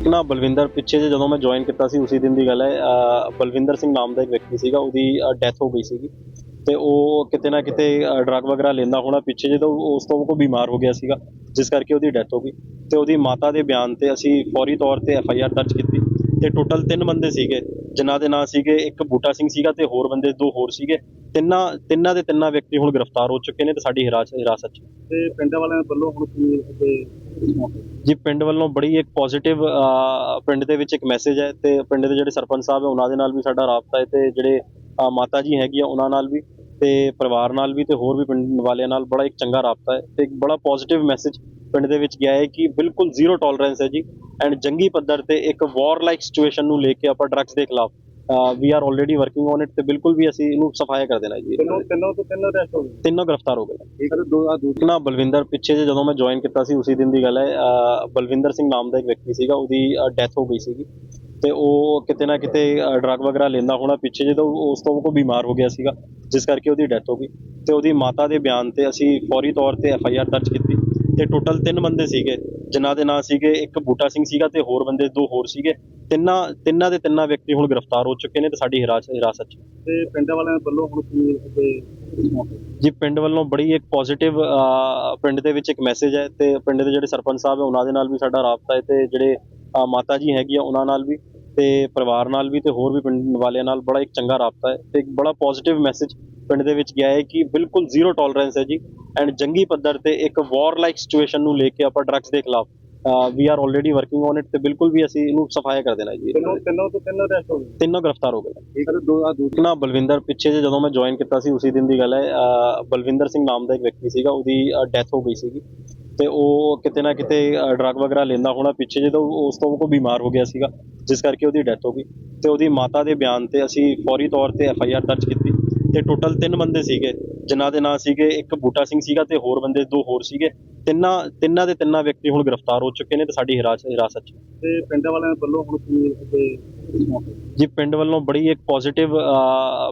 ਨਾ, ਬਲਵਿੰਦਰ, ਪਿੱਛੇ ਜੇ ਜਦੋਂ ਮੈਂ ਜੁਆਇਨ ਕੀਤਾ ਸੀ, ਉਸੇ ਦਿਨ ਦੀ ਗੱਲ ਹੈ ਬਲਵਿੰਦਰ ਸਿੰਘ ਨਾਮ ਦਾ ਇੱਕ ਵਿਅਕਤੀ ਸੀਗਾ, ਉਹਦੀ ਡੈਥ ਹੋ ਗਈ ਸੀਗੀ। ਤੇ ਉਹ ਕਿਤੇ ਨਾ ਕਿਤੇ ਡਰੱਗ ਵਗੈਰਾ ਲੈਂਦਾ ਹੋਣਾ ਪਿੱਛੇ ਜਦੋਂ ਉਸ ਤੋਂ ਉਹ ਬਿਮਾਰ ਹੋ ਗਿਆ ਸੀਗਾ, ਜਿਸ ਕਰਕੇ ਉਹਦੀ ਡੈਥ ਹੋ ਗਈ। ਤੇ ਉਹਦੀ ਮਾਤਾ ਦੇ ਬਿਆਨ ਤੇ ਅਸੀਂ ਫੌਰੀ ਤੌਰ ਤੇ ਐਫ ਆਈ ਆਰ ਦਰਜ ਕੀਤੀ। ਤੇ ਟੋਟਲ ਤਿੰਨ ਬੰਦੇ ਸੀਗੇ ਜਿਨ੍ਹਾਂ ਦੇ ਨਾਂ ਸੀਗੇ ਇੱਕ ਬੂਟਾ ਸਿੰਘ ਸੀਗਾ ਤੇ ਹੋਰ ਬੰਦੇ ਦੋ ਹੋਰ ਸੀਗੇ ਤਿੰਨਾਂ ਤਿੰਨਾਂ ਦੇ ਤਿੰਨਾਂ ਵਿਅਕਤੀ ਹੁਣ ਗ੍ਰਿਫਤਾਰ ਹੋ ਚੁੱਕੇ ਨੇ ਤੇ ਸਾਡੀ ਹਿਰਾਸ- ਹਿਰਾਸਤ 'ਚ ਤੇ ਪਿੰਡ ਵਾਲਿਆਂ ਵੱਲੋਂ ਹੁਣ ਕੀ ਅੱਗੇ? ਜੀ ਪਿੰਡ ਵੱਲੋਂ ਬੜੀ ਇੱਕ ਪੋਜ਼ਿਟਿਵ ਪਿੰਡ ਦੇ ਵਿੱਚ ਇੱਕ ਮੈਸੇਜ ਹੈ ਤੇ ਪਿੰਡ ਦੇ ਜਿਹੜੇ ਸਰਪੰਚ ਸਾਹਿਬ ਹੈ ਉਹਨਾਂ ਦੇ ਨਾਲ ਵੀ ਸਾਡਾ ਰਾਬਤਾ ਹੈ ਤੇ ਜਿਹੜੇ ਅ, ਮਾਤਾ ਜੀ ਹੈਗੀ ਆ ਉਹਨਾਂ ਨਾਲ ਵੀ ਤੇ ਪਰਿਵਾਰ ਨਾਲ ਵੀ ਤੇ ਹੋਰ ਵੀ ਪਿੰਡ ਵਾਲਿਆਂ ਨਾਲ ਬੜਾ ਇੱਕ ਚੰਗਾ ਰਾਬਤਾ ਹੈ ਤੇ ਇੱਕ ਬੜਾ ਪੋਜ਼ਿਟਿਵ ਮੈਸੇਜ ਪਿੰਡ ਦੇ ਵਿੱਚ ਗਿਆ ਹੈ ਕਿ ਬਿਲਕੁਲ ਜ਼ੀਰੋ ਟੋਲਰੈਂਸ ਹੈ ਜੀ। ਐਂਡ ਜੰਗੀ ਪੱਧਰ ਤੇ ਇੱਕ ਵਾਰ ਲਾਈਕ ਸਿਚੁਏਸ਼ਨ ਨੂੰ ਲੈ ਕੇ ਆਪਾਂ ਡਰੱਗਸ ਦੇ ਖਿਲਾਫ we are already working on it ਤੇ ਬਿਲਕੁਲ ਵੀ ਅਸੀਂ ਇਹਨੂੰ ਸਫਾਇਆ ਕਰ ਦੇਣਾ ਜੀ। ਤਿੰਨੋਂ ਤਿੰਨੋਂ ਤੋਂ ਤਿੰਨ ਅਰੈਸਟ ਹੋ ਗਏ? ਤਿੰਨੋਂ ਗ੍ਰਿਫਤਾਰ ਹੋ ਗਏ। ਹੈ ਦੋ ਆ ਦੋ ਨਾ ਬਲਵਿੰਦਰ ਪਿੱਛੇ ਜੇ ਜਦੋਂ ਮੈਂ ਜੁਆਇਨ ਕੀਤਾ ਸੀ ਉਸੇ ਦਿਨ ਦੀ ਗੱਲ ਹੈ ਬਲਵਿੰਦਰ ਸਿੰਘ ਨਾਮ ਦਾ ਇੱਕ ਵਿਅਕਤੀ ਸੀਗਾ ਉਹਦੀ ਡੈਥ ਹੋ ਗਈ ਸੀਗੀ। ਤੇ ਉਹ ਕਿਤੇ ਨਾ ਕਿਤੇ ਡਰੱਗ ਵਗੈਰਾ ਲੈਂਦਾ ਹੋਣਾ ਪਿੱਛੇ ਜਦੋਂ ਉਸ ਤੋਂ ਉਹ ਬਿਮਾਰ ਹੋ ਗਿਆ ਸੀਗਾ ਜਿਸ ਕਰਕੇ ਉਹਦੀ ਡੈਥ ਹੋ ਗਈ। ਤੇ ਉਹਦੀ ਮਾਤਾ ਦੇ ਬਿਆਨ ਤੇ ਅਸੀਂ ਫੌਰੀ ਤੌਰ ਤੇ ਐਫ ਆਈ ਆਰ ਦਰਜ ਕੀਤੀ। ਤੇ ਟੋਟਲ ਤਿੰਨ ਬੰਦੇ ਸੀਗੇ। ਜਿਨ੍ਹਾਂ ਦੇ ਨਾਂ ਸੀਗੇ ਇੱਕ ਬੂਟਾ ਸਿੰਘ ਸੀਗਾ ਤੇ ਹੋਰ ਬੰਦੇ ਦੋ ਹੋਰ ਸੀਗੇ। ਤਿੰਨਾਂ ਤਿੰਨਾਂ ਦੇ ਤਿੰਨਾਂ ਵਿਅਕਤੀ ਹੁਣ ਗ੍ਰਿਫਤਾਰ ਹੋ ਚੁੱਕੇ ਨੇ ਤੇ ਸਾਡੀ ਹਿਰਾਸ- ਹਿਰਾਸਤ 'ਚ। ਤੇ ਪਿੰਡ ਵਾਲਿਆਂ ਵੱਲੋਂ ਹੁਣ ਕੀ ਹੈ? ਜੀ ਪਿੰਡ ਵੱਲੋਂ ਬੜੀ ਇੱਕ ਪੋਜ਼ਿਟਿਵ ਪਿੰਡ ਦੇ ਵਿੱਚ ਇੱਕ ਮੈਸੇਜ ਹੈ ਤੇ ਪਿੰਡ ਦੇ ਜਿਹੜੇ ਸਰਪੰਚ ਸਾਹਿਬ ਹੈ ਉਹਨਾਂ ਦੇ ਨਾਲ ਵੀ ਸਾਡਾ ਰਾਬਤਾ ਹੈ ਤੇ ਜਿਹੜੇ ਅ, ਮਾਤਾ ਜੀ ਹੈਗੀ ਆ ਉਹਨਾਂ ਨਾਲ ਵੀ ਤੇ ਪਰਿਵਾਰ ਨਾਲ ਵੀ ਤੇ ਹੋਰ ਵੀ ਪਿੰਡ ਵਾਲਿਆਂ ਨਾਲ ਬੜਾ ਇੱਕ ਚੰਗਾ ਰਾਬਤਾ ਹੈ ਤੇ ਇੱਕ ਬੜਾ ਪੋਜ਼ਿਟਿਵ ਮੈਸੇਜ ਪਿੰਡ ਦੇ ਵਿੱਚ ਗਿਆ ਹੈ ਕਿ ਬਿਲਕੁਲ ਜ਼ੀਰੋ ਟੋਲਰੈਂਸ ਹੈ ਜੀ। ਐਂਡ ਜੰਗੀ ਪੱਧਰ ਤੇ ਇੱਕ ਵਾਰ ਲਾਈਕ ਸਿਚੁਏਸ਼ਨ ਨੂੰ ਲੈ ਕੇ ਆਪਾਂ ਡਰੱਗਸ ਦੇ ਖਿਲਾਫ we are already working on it ਤੇ ਬਿਲਕੁਲ ਵੀ ਅਸੀਂ ਇਹਨੂੰ ਸਫਾਇਆ ਕਰ ਦੇਣਾ ਜੀ। ਤਿੰਨੋਂ ਤਿੰਨੋਂ ਤੋਂ ਤਿੰਨ ਅਰੈਸਟ ਹੋ ਗਏ? ਤਿੰਨੋਂ ਗ੍ਰਿਫਤਾਰ ਹੋ ਗਏ। ਹੈ ਦੋ ਆ ਦੋ ਨਾ ਬਲਵਿੰਦਰ ਪਿੱਛੇ ਜੇ ਜਦੋਂ ਮੈਂ ਜੁਆਇਨ ਕੀਤਾ ਸੀ ਉਸੇ ਦਿਨ ਦੀ ਗੱਲ ਹੈ ਬਲਵਿੰਦਰ ਸਿੰਘ ਨਾਮ ਦਾ ਇੱਕ ਵਿਅਕਤੀ ਸੀਗਾ ਉਹਦੀ ਡੈਥ ਹੋ ਗਈ ਸੀਗੀ। ਤੇ ਉਹ ਕਿਤੇ ਨਾ ਕਿਤੇ ਡਰੱਗ ਵਗੈਰਾ ਲੈਂਦਾ ਹੋਣਾ ਪਿੱਛੇ ਜਦੋਂ ਉਸ ਤੋਂ ਉਹ ਬਿਮਾਰ ਹੋ ਗਿਆ ਸੀਗਾ ਜਿਸ ਕਰਕੇ ਉਹਦੀ ਡੈਥ ਹੋ ਗਈ। ਤੇ ਉਹਦੀ ਮਾਤਾ ਦੇ ਬਿਆਨ ਤੇ ਅਸੀਂ ਫੌਰੀ ਤੌਰ ਤੇ ਐਫ ਆਈ ਆਰ ਦਰਜ ਕੀਤੀ। ਤੇ ਟੋਟਲ ਤਿੰਨ ਬੰਦੇ ਸੀਗੇ ਜਿਨ੍ਹਾਂ ਦੇ ਨਾਂ ਸੀਗੇ ਇੱਕ ਬੂਟਾ ਸਿੰਘ ਸੀਗਾ ਤੇ ਹੋਰ ਬੰਦੇ ਦੋ ਹੋਰ ਸੀਗੇ ਤਿੰਨਾਂ ਤਿੰਨਾਂ ਦੇ ਤਿੰਨਾਂ ਵਿਅਕਤੀ ਹੁਣ ਗ੍ਰਿਫਤਾਰ ਹੋ ਚੁੱਕੇ ਨੇ ਤੇ ਸਾਡੀ ਹਿਰਾਸ- ਹਿਰਾਸਤ 'ਚ ਤੇ ਪਿੰਡ ਵਾਲਿਆਂ ਵੱਲੋਂ ਹੁਣ ਕੀ ਹੈ? ਜੀ ਪਿੰਡ ਵੱਲੋਂ ਬੜੀ ਇੱਕ ਪੋਜ਼ਿਟਿਵ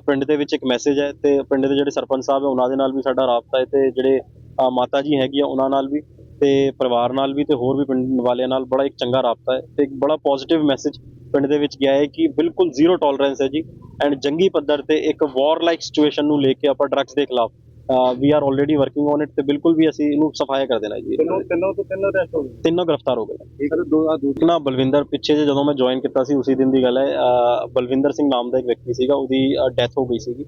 ਪਿੰਡ ਦੇ ਵਿੱਚ ਇੱਕ ਮੈਸੇਜ ਹੈ ਤੇ ਪਿੰਡ ਦੇ ਜਿਹੜੇ ਸਰਪੰਚ ਸਾਹਿਬ ਹੈ ਉਹਨਾਂ ਦੇ ਨਾਲ ਵੀ ਸਾਡਾ ਰਾਬਤਾ ਹੈ ਤੇ ਜਿਹੜੇ ਮਾਤਾ ਜੀ ਹੈਗੀ ਆ ਉਹਨਾਂ ਨਾਲ ਵੀ ਤੇ ਪਰਿਵਾਰ ਨਾਲ ਵੀ ਤੇ ਹੋਰ ਵੀ ਪਿੰਡ ਵਾਲਿਆਂ ਨਾਲ ਬੜਾ ਇੱਕ ਚੰਗਾ ਰਾਬਤਾ ਹੈ ਤੇ ਇੱਕ ਬੜਾ ਪੋਜ਼ਿਟਿਵ ਮੈਸੇਜ ਪਿੰਡ ਦੇ ਵਿੱਚ ਗਿਆ ਹੈ ਕਿ ਬਿਲਕੁਲ ਜ਼ੀਰੋ ਟੋਲਰੈਂਸ ਹੈ ਜੀ। ਐਂਡ ਜੰਗੀ ਪੱਧਰ ਤੇ ਇੱਕ ਵਾਰ ਲਾਈਕ ਸਿਚੁਏਸ਼ਨ ਨੂੰ ਲੈ ਕੇ ਆਪਾਂ ਡਰੱਗਸ ਦੇ ਖਿਲਾਫ we are already working on it ਤੇ ਬਿਲਕੁਲ ਵੀ ਅਸੀਂ ਇਹਨੂੰ ਸਫਾਇਆ ਕਰ ਦੇਣਾ ਜੀ। ਤਿੰਨੋਂ ਤਿੰਨੋਂ ਤੋਂ ਤਿੰਨ ਅਰੈਸਟ ਹੋ ਗਏ ਤਿੰਨੋਂ ਗ੍ਰਿਫਤਾਰ ਹੋ ਗਏ। ਠੀਕ ਹੈ। ਦੋ ਆ ਦੋ ਨਾ ਬਲਵਿੰਦਰ ਪਿੱਛੇ ਜੇ ਜਦੋਂ ਮੈਂ ਜੁਆਇਨ ਕੀਤਾ ਸੀ ਉਸੇ ਦਿਨ ਦੀ ਗੱਲ ਹੈ ਬਲਵਿੰਦਰ ਸਿੰਘ ਨਾਮ ਦਾ ਇੱਕ ਵਿਅਕਤੀ ਸੀਗਾ ਉਹਦੀ ਡੈਥ ਹੋ ਗਈ ਸੀਗੀ।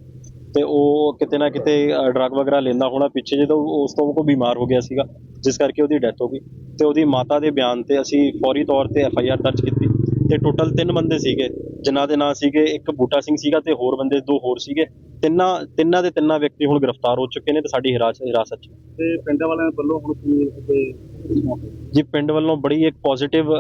ਤੇ ਉਹ ਕਿਤੇ ਨਾ ਕਿਤੇ ਡਰੱਗ ਵਗੈਰਾ ਲੈਂਦਾ ਹੋਣਾ ਪਿੱਛੇ ਜਦੋਂ ਉਸ ਤੋਂ ਉਹ ਬਿਮਾਰ ਹੋ ਗਿਆ ਸੀਗਾ ਜਿਸ ਕਰਕੇ ਉਹਦੀ ਡੈਥ ਹੋ ਗਈ। ਤੇ ਉਹਦੀ ਮਾਤਾ ਦੇ ਬਿਆਨ ਤੇ ਅਸੀਂ ਫੌਰੀ ਤੌਰ ਤੇ ਐਫ ਆਈ ਆਰ ਦਰਜ ਕੀਤੀ। ਤੇ ਟੋਟਲ ਤਿੰਨ ਬੰਦੇ ਸੀਗੇ ਜਿਨ੍ਹਾਂ ਦੇ ਨਾਂ ਸੀਗੇ ਇੱਕ ਬੂਟਾ ਸਿੰਘ ਸੀਗਾ ਤੇ ਹੋਰ ਬੰਦੇ ਦੋ ਹੋਰ ਸੀਗੇ ਤਿੰਨਾਂ ਤਿੰਨਾਂ ਦੇ ਤਿੰਨਾਂ ਵਿਅਕਤੀ ਹੁਣ ਗ੍ਰਿਫਤਾਰ ਹੋ ਚੁੱਕੇ ਨੇ ਤੇ ਸਾਡੀ ਹਿਰਾਸ- ਹਿਰਾਸਤ 'ਚ ਤੇ ਪਿੰਡ ਵਾਲਿਆਂ ਵੱਲੋਂ ਹੁਣ ਕੀ ਹੈ? ਜੀ ਪਿੰਡ ਵੱਲੋਂ ਬੜੀ ਇੱਕ ਪੋਜ਼ਿਟਿਵ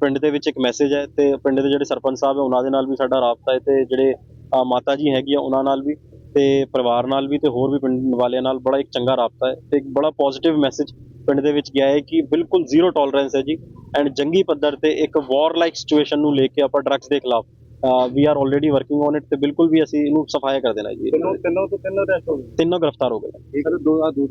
ਪਿੰਡ ਦੇ ਵਿੱਚ ਇੱਕ ਮੈਸੇਜ ਹੈ ਤੇ ਪਿੰਡ ਦੇ ਜਿਹੜੇ ਸਰਪੰਚ ਸਾਹਿਬ ਹੈ ਉਹਨਾਂ ਦੇ ਨਾਲ ਵੀ ਸਾਡਾ ਰਾਬਤਾ ਹੈ ਤੇ ਜਿਹੜੇ ਅ, ਮਾਤਾ ਜੀ ਹੈਗੀ ਆ ਉਹਨਾਂ ਨਾਲ ਵੀ ਤੇ ਪਰਿਵਾਰ ਨਾਲ ਵੀ ਤੇ ਹੋਰ ਵੀ ਪਿੰਡ ਵਾਲਿਆਂ ਨਾਲ ਬੜਾ ਇੱਕ ਚੰਗਾ ਰਾਬਤਾ ਹੈ ਤੇ ਇੱਕ ਬੜਾ ਪੋਜ਼ਿਟਿਵ ਮੈਸੇਜ ਪਿੰਡ ਦੇ ਵਿੱਚ ਗਿਆ ਹੈ ਕਿ ਬਿਲਕੁਲ ਜ਼ੀਰੋ ਟੋਲਰੈਂਸ ਹੈ ਜੀ ਐਂਡ ਜੰਗੀ ਪੱਧਰ ਤੇ ਇੱਕ ਵਾਰ ਲਾਈਕ ਸਿਚੁਏਸ਼ਨ ਨੂੰ ਲੈ ਕੇ ਆਪਾਂ ਡਰੱਗਸ ਦੇ ਖਿਲਾਫ we are already working on it ਤੇ ਬਿਲਕੁਲ ਵੀ ਅਸੀਂ ਇਹਨੂੰ ਸਫਾਇਆ ਕਰ ਦੇਣਾ ਜੀ। ਤਿੰਨੋਂ ਤਿੰਨੋਂ ਤੋਂ ਤਿੰਨ ਅਰੈਸਟ ਹੋ ਗਏ। ਤਿੰਨੋਂ ਗ੍ਰਿਫਤਾਰ ਹੋ ਗਏ। ਹੈ ਦੋ ਆ ਦੋ